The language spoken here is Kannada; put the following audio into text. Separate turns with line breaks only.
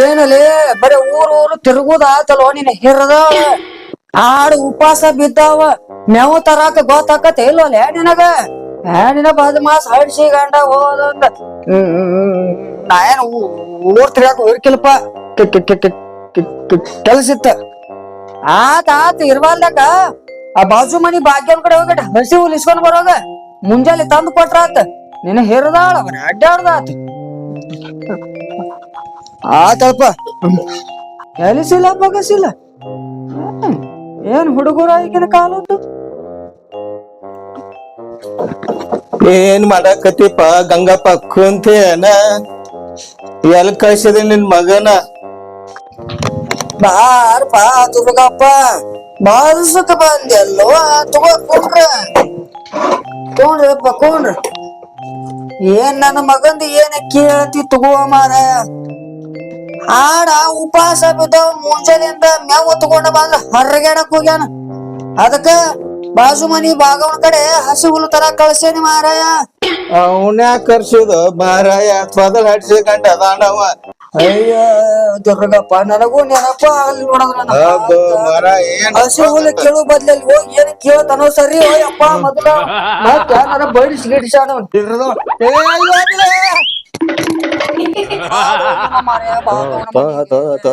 ಏನಲೇ ಬರೀ ಊರು ಊರು ತಿರುಗುದ ಆತಲ್ವ ನಿನ್ನ ಹಿರದ? ಆಡು ಉಪವಾಸ ಬಿದ್ದಾವ. ಮೇವು ತರಾಕ ಗೊತ್ತಾಕತ್ತೆ ಇಲ್ಲೋಲೆ ನಿನಗ? ನಿನ ಬದ್ ಮಾಸ ಹಡ್ಸಿ ಗಂಡ ಹೋದ ನಾ ಏನ್ ಊರ್ ತಿರ್ಗಾಕ ಹೋಗಿರ್ಕಿಲ್ಪ ಕೆಲ್ಸಿತ್ತ ಆತ ಆತ ಇರ್ವಾಲ್ದಾಗ ಆ ಬಾಜು ಮನಿ ಭಾಗ್ಯನ್ ಕಡೆ ಹೋಗಿಟ್ಟ ಹಸಿ ಹುಲ್ ಬರೋಗ. ಮುಂಜಾನೆ ತಂದು ಕೊಟ್ರಾತ. ನಿನ್ನ ಹಿರದಾಳ ಅವನ ಅಡ್ಡಾಡ್ದ ಕಲಿಸಿಲ್ಲ ಬಗಸಿಲ್ಲ ಹ್ಮ್. ಏನ್ ಹುಡುಗರ ಈಗಿನ ಕಾಲದ್ದು?
ಏನ್ ಮಾಡಾಕತಿಪ್ಪ ಗಂಗಪ್ಪ ಕುಂತೇನ? ಎಲ್ ಕಳ್ಸಿದೆ ನಿನ್ ಮಗನ?
ಬಾರಪ್ಪ ದುರ್ಗಪ್ಪ ಬಾಲ್ಸಕ್ ಬಂದೆಲ್ಲೋ ತಗೋ ಕುಂಡ್ರ ಕುಂಡ್ರಪ್ಪ ಕುಂಡ್ರ ಏನ್ ನನ್ನ ಮಗಂದು ಏನ ಕೇಳತಿ ತಗೋ ಮಾರ ಆಡ ಉಪವಾಸ ಬಿದ್ದಾವ ಮುಂಜಾನೆಯಿಂದ ಮ್ಯಾವ್ ತಗೊಂಡ ಬಂದ ಹೊರಗಾಡಕ್ ಹೋಗ್ಯಾನ. ಅದಕ್ಕ ಬಾಜು ಮನಿ ಬಾಗವನ ಕಡೆ ಹಸಿ ಹುಲ್ಲು ತರ ಕಳ್ಸೇನಿ ಮಾರಾಯ
ಅವನ್ಯಾಕ ಕರ್ಸುದ? ಮಾರಾಯ ತೊದಲ್ ಹಡ್ಸಿ ಗಂಡ ಅದಾನವ
ಅಯ್ಯ ದುರ್ಗಪ್ಪ ನನಗೂ ನೆನಪ ಅಲ್ಲಿ ನೋಡದ್ರ
ಅಬ್ಬ ಮರ ಏನ್
ಹಸಿ ಹುಲ್ಲು ಕೇಳು ಬದ್ಲಲ್ಲಿ ಹೋಗಿ ಏನ್ ಕೇಳ್ತಾನೋ ಸರಿ ಹೋಯಪ್ಪ ಮೊದಲ. ಮತ್ತ ನನ್ನ ಬಡಿಸಿ ಗಿಡಿಸಾಣ
हमारे यहाँ बहुत